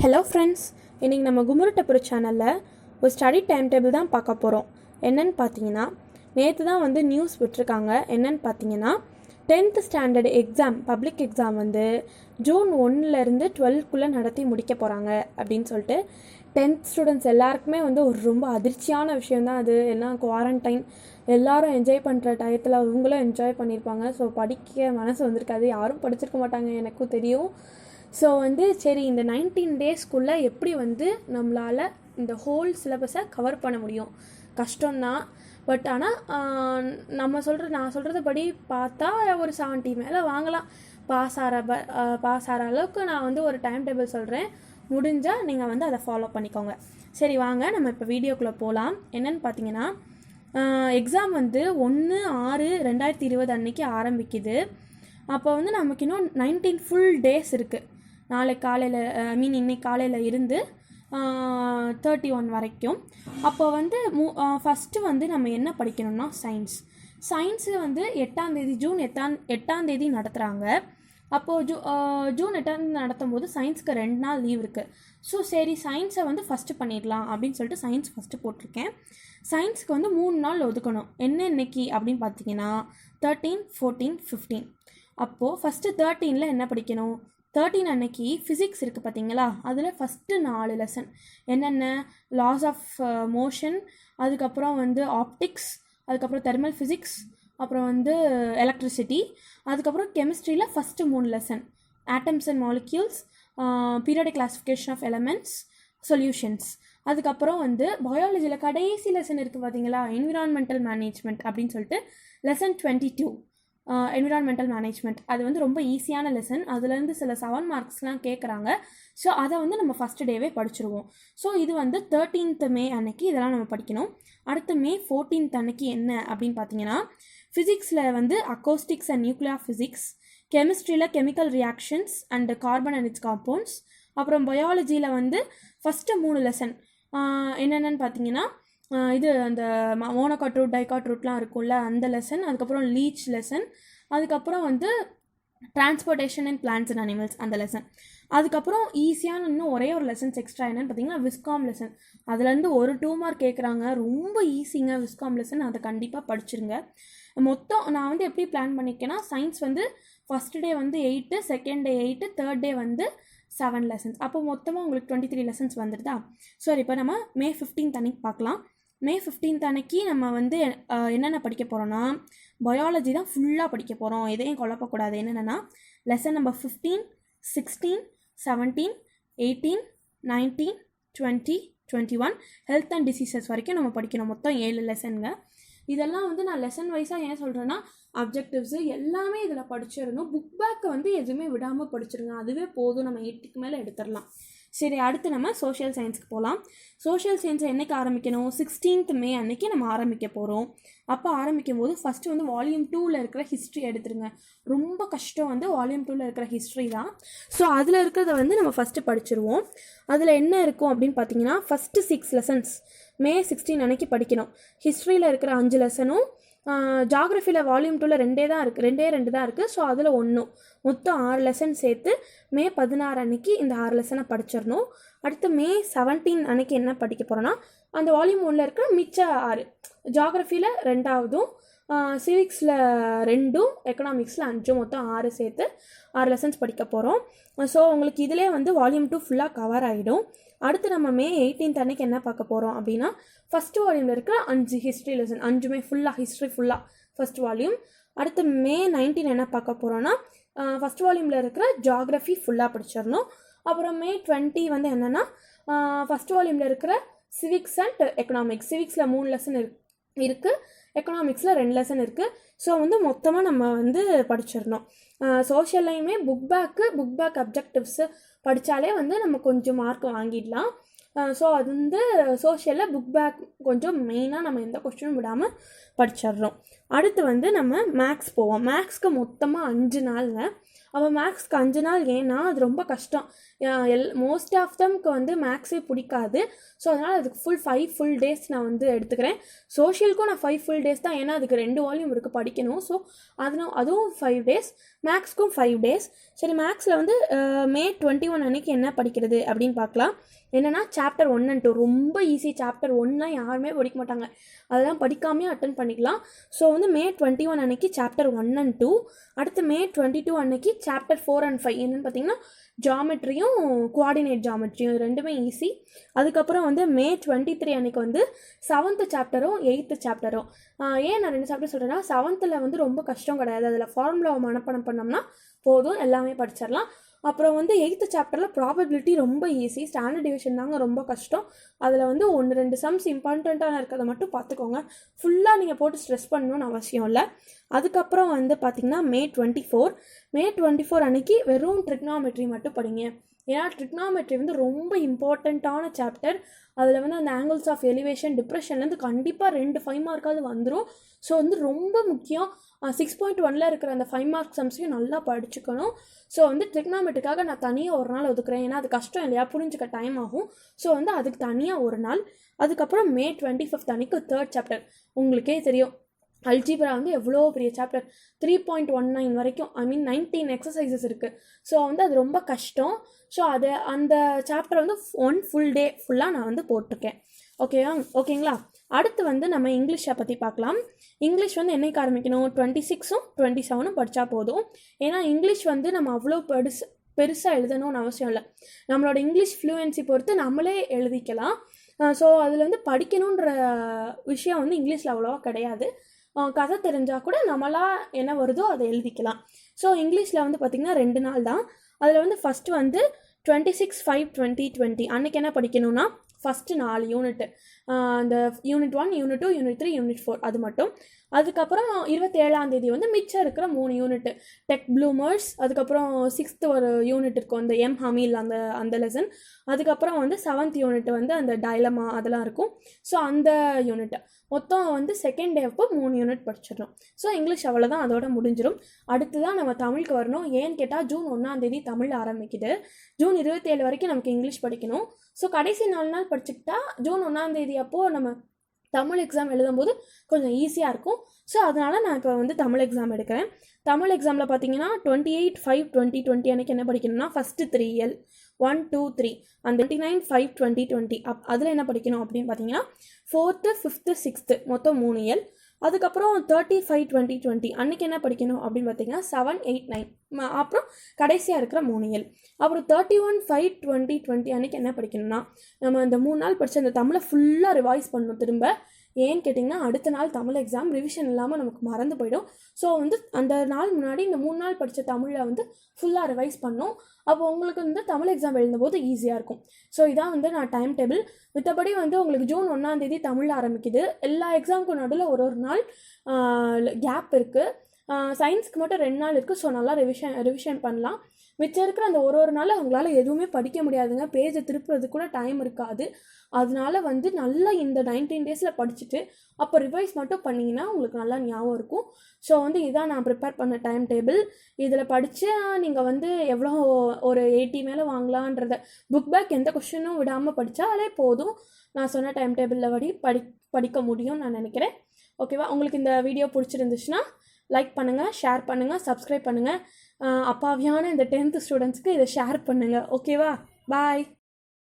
Hello friends இன்றைக்கி நம்ம குமுருட்டப்புற சேனலில் ஒரு ஸ்டடி டைம் டேபிள் தான் பார்க்க போகிறோம் என்னென்னு பார்த்தீங்கன்னா நேற்று தான் வந்து நியூஸ் விட்டுருக்காங்க. என்னன்னு பார்த்தீங்கன்னா tenth standard exam public exam வந்து ஜூன் ஒன்றுலேருந்து டுவெல்க்குள்ளே நடத்தி முடிக்க போகிறாங்க அப்படின்னு சொல்லிட்டு டென்த் ஸ்டூடெண்ட்ஸ் எல்லாருக்குமே வந்து ஒரு ரொம்ப அதிர்ச்சியான விஷயந்தான் அது. ஏன்னா குவாரண்டைன் எல்லாரும் என்ஜாய் பண்ணுற டயத்தில் அவங்களும் என்ஜாய் பண்ணியிருப்பாங்க ஸோ படிக்க மனசு வந்திருக்காது. யாரும் படிச்சிருக்க மாட்டாங்க. எனக்கும் தெரியும். ஸோ வந்து சரி இந்த நைன்டீன் டேஸ்க்குள்ளே எப்படி வந்து நம்மளால் இந்த ஹோல் சிலபஸை கவர் பண்ண முடியும்? கஷ்டம்தான். பட் ஆனால் நம்ம சொல்கிற நான் சொல்கிறத படி பார்த்தா ஒரு செவன்ட்டி மேலே வாங்கலாம். பாஸ் ஆகிற ப பாஸ் ஆகிற அளவுக்கு நான் வந்து ஒரு டைம் டேபிள் சொல்கிறேன் முடிஞ்சால் நீங்கள் வந்து அதை ஃபாலோ பண்ணிக்கோங்க. சரி வாங்க நம்ம இப்போ வீடியோக்குள்ளே போகலாம் என்னென்னு பார்த்தீங்கன்னா எக்ஸாம் வந்து ஒன்று ஆறு ரெண்டாயிரத்தி இருபது அன்னைக்கு ஆரம்பிக்குது. அப்போ வந்து நமக்கு இன்னும் நைன்டீன் ஃபுல் டேஸ் இருக்குது நாளை காலையில் ஐ மீன் இன்னைக்கு காலையில் இருந்து தேர்ட்டி ஒன் வரைக்கும். அப்போ வந்து மூ ஃபஸ்ட்டு வந்து நம்ம என்ன படிக்கணும்னா சயின்ஸ் சயின்ஸு வந்து எட்டாம் தேதி ஜூன் எட்டாம் எட்டாம் தேதி நடத்துகிறாங்க அப்போது ஜூ ஜூன் எட்டாம் நடத்தும் போது சயின்ஸ்க்கு ரெண்டு நாள் லீவ் இருக்குது ஸோ சரி சயின்ஸை வந்து ஃபஸ்ட்டு பண்ணிடலாம் அப்படின்னு சொல்லிட்டு சயின்ஸ் ஃபஸ்ட்டு போட்டிருக்கேன். சயின்ஸுக்கு வந்து மூணு நாள் ஒதுக்கணும். என்ன இன்னைக்கு அப்படின்னு பார்த்தீங்கன்னா தேர்ட்டீன் ஃபோர்டீன் ஃபிஃப்டீன் அப்போது ஃபஸ்ட்டு தேர்ட்டீனில் என்ன படிக்கணும்? தேர்ட்டீன் அன்னைக்கு ஃபிசிக்ஸ் இருக்குது பார்த்தீங்களா? அதில் ஃபஸ்ட்டு நாலு லெசன் என்னென்ன? லாஸ் ஆஃப் மோஷன் அதுக்கப்புறம் வந்து ஆப்டிக்ஸ் அதுக்கப்புறம் தெர்மல் ஃபிசிக்ஸ் அப்புறம் வந்து எலக்ட்ரிசிட்டி அதுக்கப்புறம் கெமிஸ்ட்ரியில் ஃபஸ்ட்டு மூணு lesson atoms and molecules periodic classification of elements solutions அதுக்கப்புறம் வந்து பயாலஜியில் கடைசி லெசன் இருக்குது பார்த்தீங்களா? என்விரான்மெண்டல் மேனேஜ்மெண்ட் அப்படின்னு சொல்லிட்டு lesson twenty two environmental management அது வந்து ரொம்ப ஈஸியான லெசன் அதுலேருந்து சில செவன் மார்க்ஸ்லாம் கேட்குறாங்க ஸோ அதை வந்து நம்ம ஃபஸ்ட் டேவே படிச்சிருவோம். ஸோ இது வந்து தேர்ட்டீன்த் மே அன்னைக்கு இதெல்லாம் நம்ம படிக்கணும். அடுத்து மே ஃபோர்டீன்த் அன்னைக்கு என்ன அப்படின்னு பார்த்தீங்கன்னா ஃபிசிக்ஸில் வந்து acoustics and nuclear physics கெமிஸ்ட்ரியில் chemical reactions and carbon and its compounds அப்புறம் பயாலஜியில் வந்து ஃபஸ்ட்டு மூணு லெசன் என்னென்னு பார்த்தீங்கன்னா இது அந்த மோனகாட் ரூட் டைகாட் ரூட்லாம் இருக்கும்ல அந்த லெசன் அதுக்கப்புறம் லீச் லெசன் அதுக்கப்புறம் வந்து transportation and plants and animals அந்த லெசன் அதுக்கப்புறம் ஈஸியான இன்னும் ஒரே ஒரு லெசன்ஸ் எக்ஸ்ட்ரா என்னென்னு பார்த்தீங்கன்னா விஸ்காம் லெசன் அதுலேருந்து ஒரு டூ மார்க் கேட்குறாங்க ரொம்ப ஈஸிங்க விஸ்காம் லெசன் அதை கண்டிப்பாக படிச்சிருங்க. மொத்தம் நான் வந்து எப்படி பிளான் பண்ணிக்கேன்னா சயின்ஸ் வந்து ஃபஸ்ட் டே வந்து eight second day eight third day வந்து செவன் லெசன்ஸ் அப்போ மொத்தமாக உங்களுக்கு டுவெண்ட்டி த்ரீ லெசன்ஸ் வந்துடுதா? சரி இப்போ நம்ம மே ஃபிஃப்டீன்த் அன்னைக்கு பார்க்கலாம். மே ஃபிஃப்டீன்த் அன்னைக்கு நம்ம வந்து என்னென்ன படிக்க போகிறோன்னா பயாலஜி தான் ஃபுல்லாக படிக்க போகிறோம் எதையும் குழப்பக்கூடாது. என்னென்னா lesson number fifteen sixteen seventeen eighteen nineteen twenty twenty one health and diseases வரைக்கும் நம்ம படிக்கணும். மொத்தம் ஏழு லெசனுங்க இதெல்லாம் வந்து நான் லெசன் வைஸாக ஏன் சொல்கிறேன்னா அப்ஜெக்டிவ்ஸு எல்லாமே இதில் படிச்சிடணும். புக் பேக்கை வந்து எதுவுமே விடாமல் படிச்சிருங்க. அதுவே போதும். நம்ம எட்டுக்கு மேலே எடுத்துடலாம். சரி அடுத்து நம்ம சோஷியல் சயின்ஸ்க்கு போகலாம் சோஷியல் சயின்ஸை என்றைக்கு ஆரம்பிக்கணும்? சிக்ஸ்டீன்த் மே அன்னைக்கு நம்ம ஆரம்பிக்க போகிறோம் அப்போ ஆரம்பிக்கும் போது ஃபஸ்ட்டு வந்து வால்யூம் டூவில் இருக்கிற ஹிஸ்ட்ரி எடுத்துருங்க. ரொம்ப கஷ்டம் வந்து வால்யூம் டூவில் இருக்கிற ஹிஸ்ட்ரி தான். ஸோ அதில் இருக்கிறத வந்து நம்ம ஃபஸ்ட்டு படிச்சிருவோம். அதில் என்ன இருக்கும் அப்படின்னு பார்த்தீங்கன்னா first six lessons May sixteen அன்னைக்கு படிக்கணும். ஹிஸ்ட்ரியில் இருக்கிற அஞ்சு லெசனும் ஜாகிரஃபியில் வால்யூம் டூவில் ரெண்டே தான் இருக்குது ரெண்டே ரெண்டு தான் இருக்குது ஸோ அதில் ஒன்றும் மொத்தம் ஆறு லெசன் சேர்த்து மே பதினாறு அன்னைக்கு இந்த ஆறு லெசனை படிச்சிடணும். அடுத்து மே செவன்டீன் அன்னைக்கு என்ன படிக்க போகிறோன்னா அந்த வால்யூம் ஒன்றில் இருக்கிற மிச்ச ஆறு ஜாகிரஃபியில் ரெண்டாவதும் சிவிக்ஸில் ரெண்டும் எக்கனாமிக்ஸில் அஞ்சும் மொத்தம் ஆறு சேர்த்து ஆறு லெசன்ஸ் படிக்க போகிறோம் ஸோ உங்களுக்கு இதிலே வந்து வால்யூம் டூ ஃபுல்லாக கவர் ஆகிடும் அடுத்து நம்ம மே எயிட்டீன்த் அன்னைக்கு என்ன பார்க்க போகிறோம் அப்படின்னா ஃபஸ்ட் வால்யூமில் இருக்கிற அஞ்சு ஹிஸ்ட்ரி லெசன் அஞ்சுமே ஃபுல்லாக ஹிஸ்ட்ரி ஃபுல்லாக ஃபஸ்ட் வால்யூம் அடுத்து மே நைன்டீன் என்ன பார்க்க போகிறோன்னா ஃபஸ்ட் வால்யூமில் இருக்கிற ஜாகிரஃபி ஃபுல்லாக படிச்சிடணும். அப்புறம் மே டுவெண்ட்டி வந்து என்னென்னா ஃபஸ்ட் வால்யூமில் இருக்கிற சிவிக்ஸ் அண்ட் எக்கனாமிக்ஸ் சிவிக்ஸில் மூணு லெசன் இருக்கு. இருக்குது எக்கனாமிக்ஸில் ரெண்டு லெசன் இருக்குது ஸோ வந்து மொத்தமாக நம்ம வந்து படிச்சிடணும். சோஷியல்லையுமே book back book back objectives படித்தாலே வந்து நம்ம கொஞ்சம் மார்க் வாங்கிடலாம். ஸோ அது வந்து சோஷியலில் புக் பேக் கொஞ்சம் மெயினாக நம்ம எந்த கொஸ்டினும் விடாமல் படிச்சிடுறோம். அடுத்து வந்து நம்ம மேக்ஸ் போவோம். மேக்ஸ்க்கு மொத்தமாக அஞ்சு நாளில் அப்போ மேக்ஸ்க்கு அஞ்சு நாள் ஏன்னா அது ரொம்ப கஷ்டம். எல் மோஸ்ட் ஆஃப் தம்க்கு வந்து மேக்ஸே பிடிக்காது. ஸோ அதனால் அதுக்கு ஃபுல் ஃபைவ் ஃபுல் டேஸ் நான் வந்து எடுத்துக்கிறேன். சோஷியலுக்கும் நான் ஃபைவ் ஃபுல் டேஸ் தான். ஏன்னா அதுக்கு ரெண்டு வால்யூம் இருக்குது படிக்கணும். ஸோ அதனால் அதுவும் ஃபைவ் டேஸ் மேக்ஸ்க்கும் ஃபைவ் டேஸ் சரி மேக்ஸில் வந்து மே டுவெண்ட்டி ஒன் அன்னைக்கு என்ன படிக்கிறது அப்படின்னு பார்க்கலாம். என்னென்னா சாப்டர் ஒன் அண்ட் டூ ரொம்ப ஈஸி சாப்டர் ஒன்லாம் யாருமே படிக்க மாட்டாங்க. அதெல்லாம் படிக்காமே அட்டன் பண்ணிக்கலாம். ஸோ வந்து மே டுவெண்ட்டி ஒன் அன்னைக்கு சாப்டர் ஒன் அண்ட் டூ அடுத்து மே டுவெண்ட்டி டூ அன்னைக்கு சாப்டர் ஃபோர் அண்ட் ஃபைவ் என்னென்னு பார்த்தீங்கன்னா ஜாமெட்ரியும் குவாடினேட் ஜாமெட்ரியும் ரெண்டுமே ஈஸி அதுக்கப்புறம் வந்து மே டுவெண்ட்டி த்ரீ அன்னைக்கு வந்து செவன்த்து சாப்டரும் எயித்து சாப்டரும் ஏன் நான் ரெண்டு சாப்டர் சொல்கிறேன்னா செவன்த்தில் வந்து ரொம்ப கஷ்டம் கிடையாது. அதில் ஃபார்முலாவை மனப்பணம் பண்ணோம்னா போதும். எல்லாமே படிச்சிடலாம். அப்புறம் வந்து எயித்து சாப்டரில் ப்ராபபிலிட்டி ரொம்ப ஈஸி ஸ்டாண்டர்ட் டிவிஷன் தாங்க ரொம்ப கஷ்டம். அதில் வந்து ஒன்று ரெண்டு சம்ஸ் இம்பார்ட்டண்ட்டான இருக்கிறத மட்டும் பார்த்துக்கோங்க. ஃபுல்லாக நீங்கள் போட்டு ஸ்ட்ரெஸ் பண்ணணும்னு அவசியம் இல்லை. அதுக்கப்புறம் வந்து பார்த்திங்கன்னா May twenty four. May twenty four அன்னைக்கு வெறும் ட்ரிக்னாமெட்ரி மட்டும் படிங்க. ஏன்னா ட்ரிக்னாமெட்ரி வந்து ரொம்ப இம்பார்ட்டண்ட்டான சாப்டர் அதில் வந்து அந்த ஆங்கிள்ஸ் ஆஃப் எலிவேஷன் டிப்ரெஷன்லேருந்து கண்டிப்பாக ரெண்டு ஃபைவ் மார்க்காவது வந்துடும் ஸோ வந்து ரொம்ப முக்கியம். சிக்ஸ் பாயிண்ட் ஒனில் இருக்கிற அந்த ஃபைவ் மார்க் சம்ஸையும் நல்லா படிச்சுக்கணும். ஸோ வந்து ட்ரிக்னாமெட்ரிக்காக நான் தனியாக ஒரு நாள் ஒதுக்குறேன். ஏன்னா அது கஷ்டம் இல்லையா? புரிஞ்சுக்க டைம் ஆகும். ஸோ வந்து அதுக்கு தனியாக ஒரு நாள். அதுக்கப்புறம் மே டுவெண்ட்டி ஃபிஃப்த் அன்னைக்கு தேர்ட் சாப்டர் உங்களுக்கே தெரியும். அல்ஜிப்ரா வந்து எவ்வளோ பெரிய chapter three point one nine வரைக்கும் ஐ மீன் நைன்டீன் எக்ஸசைசஸ் இருக்குது ஸோ வந்து அது ரொம்ப கஷ்டம். ஸோ அது அந்த சாப்டர் வந்து ஒன் ஃபுல் டே ஃபுல்லாக நான் வந்து போட்டிருக்கேன். ஓகேவா ஓகேங்களா அடுத்து வந்து நம்ம இங்கிலீஷை பற்றி பார்க்கலாம். இங்கிலீஷ் வந்து என்னைக்கு ஆரம்பிக்கணும்? டுவெண்ட்டி சிக்ஸும் டுவெண்ட்டி செவனும் படித்தா போதும். ஏன்னா இங்கிலீஷ் வந்து நம்ம அவ்வளோ பெருசு பெருசாக எழுதணும்னு அவசியம் இல்லை. நம்மளோட இங்கிலீஷ் ஃப்ளூயன்சி பொறுத்து நம்மளே எழுதிக்கலாம். ஸோ அதில் வந்து படிக்கணுன்ற விஷயம் வந்து இங்கிலீஷில் அவ்வளோவா கிடையாது. கதை தெரிஞ்சால் கூட நம்மளாக என்ன வருதோ அதை எழுதிக்கலாம். ஸோ இங்கிலீஷில் வந்து பார்த்திங்கன்னா ரெண்டு நாள் தான். அதில் வந்து ஃபஸ்ட்டு வந்து twenty six five twenty twenty அன்றைக்கி என்ன படிக்கணும்னா ஃபஸ்ட்டு நாலு யூனிட்டு அந்த unit one unit two unit three unit four அது மட்டும். அதுக்கப்புறம் இருபத்தேழாம் தேதி வந்து மிச்சம் இருக்கிற மூணு யூனிட் டெக் ப்ளூமர்ஸ் அதுக்கப்புறம் சிக்ஸ்த்து ஒரு யூனிட் இருக்கும் அந்த எம் ஹமீல் அந்த அந்த லெசன் அதுக்கப்புறம் வந்து செவன்த் யூனிட் வந்து அந்த டைலமா அதெல்லாம் இருக்கும். ஸோ அந்த யூனிட் மொத்தம் வந்து செகண்ட் டே அப்போ மூணு யூனிட் படிச்சிடணும். ஸோ இங்கிலீஷ் அவ்வளோதான் அதோட முடிஞ்சிடும் அடுத்து தான் நம்ம தமிழுக்கு வரணும். ஏன்னு கேட்டால் ஜூன் ஒன்றாம் தேதி தமிழ் ஆரம்பிக்குது. ஜூன் இருபத்தேழு வரைக்கும் நமக்கு இங்கிலீஷ் படிக்கணும். ஸோ கடைசி நாலு நாள் படிச்சுக்கிட்டா ஜூன் ஒன்றாம் தேதி அப்போது நம்ம தமிழ் எக்ஸாம் எழுதும்போது கொஞ்சம் ஈஸியாக இருக்கும். ஸோ அதனால் நான் இப்போ வந்து தமிழ் எக்ஸாம் எடுக்கிறேன். தமிழ் எக்ஸாமில் பார்த்தீங்கன்னா twenty eight five twenty twenty அன்றைக்கி என்ன படிக்கணும்னா first three L one two three அந்த twenty nine five twenty twenty up அதில் என்ன படிக்கணும் அப்படின்னு பார்த்தீங்கன்னா ஃபோர்த்து ஃபிஃப்த்து சிக்ஸ்த்து மொத்தம் மூணு எல் அதுக்கப்புறம் தேர்ட்டி ஃபைவ் டுவெண்ட்டி டுவெண்ட்டி அன்றைக்கி என்ன படிக்கணும் அப்படின்னு பார்த்தீங்கன்னா செவன் எயிட் நைன் அப்புறம் கடைசியாக இருக்கிற மூணு ஏழு. அப்புறம் thirty one five twenty twenty அன்றைக்கி என்ன படிக்கணும்னா நம்ம இந்த மூணு நாள் படித்த அந்த தமிழை ஃபுல்லாக ரிவைஸ் பண்ணணும் திரும்ப. ஏன்னு கேட்டிங்கன்னா அடுத்த நாள் தமிழ் எக்ஸாம் ரிவிஷன் இல்லாமல் நமக்கு மறந்து போயிடும். ஸோ வந்து அந்த நாள் முன்னாடி இந்த மூணு நாள் படித்த தமிழை வந்து ஃபுல்லாக ரிவைஸ் பண்ணோம். அப்போ உங்களுக்கு வந்து தமிழ் எக்ஸாம் எழுதும்போது ஈஸியாக இருக்கும். ஸோ இதான் வந்து நான் டைம் டேபிள் மித்தபடி வந்து உங்களுக்கு ஜூன் ஒன்றாந்தேதி தமிழ் ஆரம்பிக்குது. எல்லா எக்ஸாமுக்கும் நடுவில் ஒரு ஒரு நாள் கேப் இருக்குது சயின்ஸ்க்கு மட்டும் ரெண்டு நாள் இருக்குது ஸோ நல்லா ரிவிஷன் ரிவிஷன் பண்ணலாம். மிச்சம் இருக்கிற அந்த ஒரு ஒரு நாள் அவங்களால எதுவுமே படிக்க முடியாதுங்க. பேஜை திருப்புறது கூட டைம் இருக்காது. அதனால வந்து நல்லா இந்த நைன்டீன் டேஸில் படிச்சுட்டு அப்போ ரிவைஸ் மட்டும் பண்ணிங்கன்னா உங்களுக்கு நல்லா ஞாபகம் இருக்கும். ஸோ வந்து இதான் நான் ப்ரிப்பேர் பண்ண டைம் டேபிள் இதில் படித்து நீங்கள் வந்து எவ்வளோ ஒரு எயிட்டி மேலே வாங்கலான்றத புக் பேக் எந்த கொஷினும் விடாமல் படித்தாலே போதும். நான் சொன்ன டைம் டேபிளில் படி படி படிக்க முடியும்னு நான் நினைக்கிறேன். ஓகேவா உங்களுக்கு இந்த வீடியோ பிடிச்சிருந்துச்சுன்னா லைக் பண்ணுங்கள் ஷேர் பண்ணுங்கள் சப்ஸ்கிரைப் பண்ணுங்கள் அப்பாவியான இந்த டென்த்து ஸ்டூடெண்ட்ஸ்க்கு இதை ஷேர் பண்ணுங்கள் ஓகேவா பாய்